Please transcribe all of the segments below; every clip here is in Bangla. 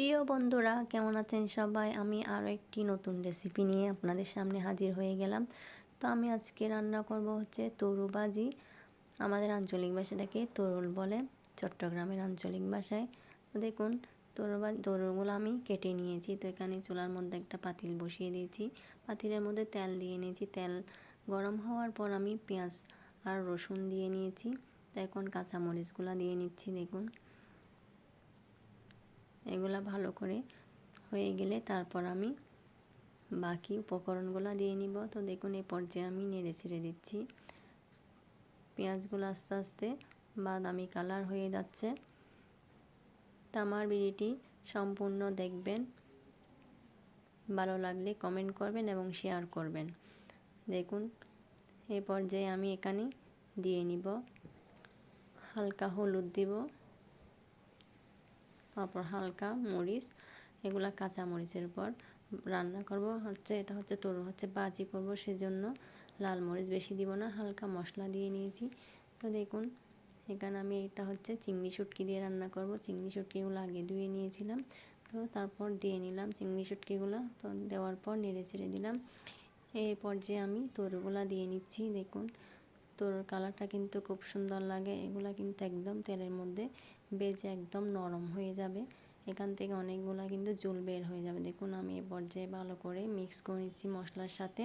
প্রিয় বন্ধুরা, কেমন আছেন সবাই? আমি আরও একটি নতুন রেসিপি নিয়ে আপনাদের সামনে হাজির হয়ে গেলাম। তো আমি আজকে রান্না করব হচ্ছে তরু বাজি আমাদের আঞ্চলিক ভাষাটাকে তরুল বলে, চট্টগ্রামের আঞ্চলিক ভাষায়। তো দেখুন, তরু তরুগুলো আমি কেটে নিয়েছি। তো এখানে চুলার মধ্যে একটা পাতিল বসিয়ে দিয়েছি। পাতিলের মধ্যে তেল দিয়ে নিয়েছি। তেল গরম হওয়ার পর আমি পেঁয়াজ আর রসুন দিয়ে নিয়েছি। তো এখন কাঁচামরিচগুলো দিয়ে নিচ্ছি, দেখুন। এগুলা ভালো করে হয়ে গেলে তারপর আমি বাকি উপকরণগুলো দিয়ে নিব। তো দেখুন এই পর্যায়ে আমি নেড়ে ছেড়ে দিচ্ছি। পেঁয়াজগুলো আস্তে আস্তে বাদামি কালার হয়ে যাচ্ছে। তো আমার সম্পূর্ণ দেখবেন। ভালো লাগলে কমেন্ট করবেন এবং শেয়ার করবেন। দেখুন এই পর্যায়ে আমি এখানে দিয়ে নিব। হালকা হলুদ দিব। তারপর হালকা মরিচ, এগুলা কাঁচা মরিচের উপর রান্না করব। হচ্ছে এটা হচ্ছে তরু হচ্ছে বাজি করব, সেজন্য লাল মরিচ বেশি দিব না, হালকা মশলা দিয়ে নিয়েছি। তো দেখুন, এখানে আমি এটা হচ্ছে চিংড়ি শুটকি দিয়ে রান্না করব। চিংড়ি শুটকিগুলো আগে ধুয়ে নিয়েছিলাম, তো তারপর দিয়ে নিলাম চিংড়ি শুটকিগুলো। তো দেওয়ার পর নেড়ে ছেড়ে দিলাম। এই পর্যায়ে আমি তরুগুলা দিয়ে নিচ্ছি, দেখুন তরুর কালারটা কিন্তু খুব সুন্দর লাগে। এগুলা কিন্তু একদম তেলের মধ্যে বেজে একদম নরম হয়ে যাবে। এখান থেকে অনেকগুলো কিন্তু জল বের হয়ে যাবে। দেখুন, আমি এ পর্যায়ে ভালো করে মিক্স করে নিচ্ছি মশলার সাথে।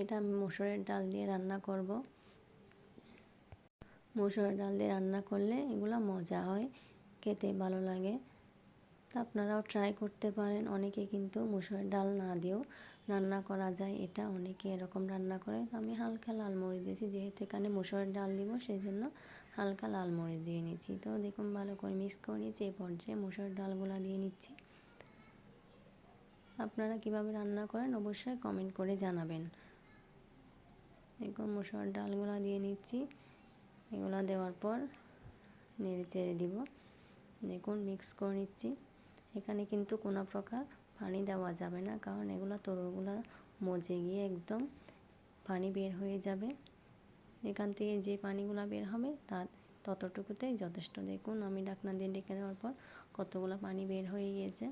এটা আমি মসুরের ডাল দিয়ে রান্না করব। মসুরের ডাল দিয়ে রান্না করলে এগুলো মজা হয়, খেতে ভালো লাগে। তা আপনারাও ট্রাই করতে পারেন। অনেকে কিন্তু মসুরের ডাল না দিয়েও রান্না করা যায়। এটা অনেকে এরকম রান্না করে। তো আমি হালকা লাল মরিচ দিয়েছি। যেহেতু এখানে মসুরের ডাল দিব সেই জন্য হালকা লাল মরিচ দিয়ে নিচ্ছি। তো দেখুন, ভালো করে মিক্স করে নিচ্ছি এই পর্যায়ে মসুরের ডালগুলো দিয়ে নিচ্ছি। আপনারা কীভাবে রান্না করেন অবশ্যই কমেন্ট করে জানাবেন। দেখুন, মসুরের ডালগুলো দিয়ে নিচ্ছি। এগুলো দেওয়ার পর নেড়ে চেড়ে দিব। দেখুন মিক্স করে নিচ্ছি। এখানে কিন্তু কোনো প্রকার পানি দেওয়া যাবে না, কারণ এগুলো তরুগুলো মজে গিয়ে একদম পানি বের হয়ে যাবে। এখান থেকে যে পানিগুলো বের হবে তার ততটুকুতেই যথেষ্ট। দেখুন, আমি ডাকনা দিয়ে ডেকে দেওয়ার পর কতগুলো পানি বের হয়ে গিয়েছে।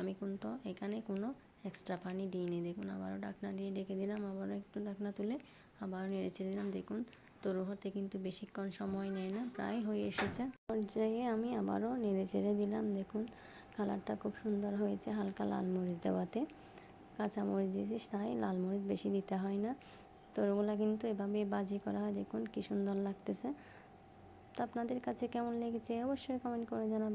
আমি কিন্তু এখানে কোনো এক্সট্রা পানি দিইনি। দেখুন, আবারও ডাকনা দিয়ে ডেকে দিলাম, আবারও একটু ডাকনা তুলে আবারও নেড়ে ছেড়ে দিলাম। দেখুন তরু হতে কিন্তু বেশিক্ষণ সময় নেয় না, প্রায় হয়ে এসেছে। পর্যায়ে আমি আবারও নেড়ে চেড়ে দিলাম, দেখুন কালারটা খুব সুন্দর হয়েছে হালকা লাল মরিচ দেওয়াতে। কাঁচা মরিচ দিয়েছি তাই লাল মরিচ বেশি দিতে হয় না। তরুগুলা কিন্তু এভাবে বাজি করা হয়, দেখুন কী সুন্দর লাগতেছে। তা আপনাদের কাছে কেমন লেগেছে? অবশ্যই কমেন্ট করে জানাবেন।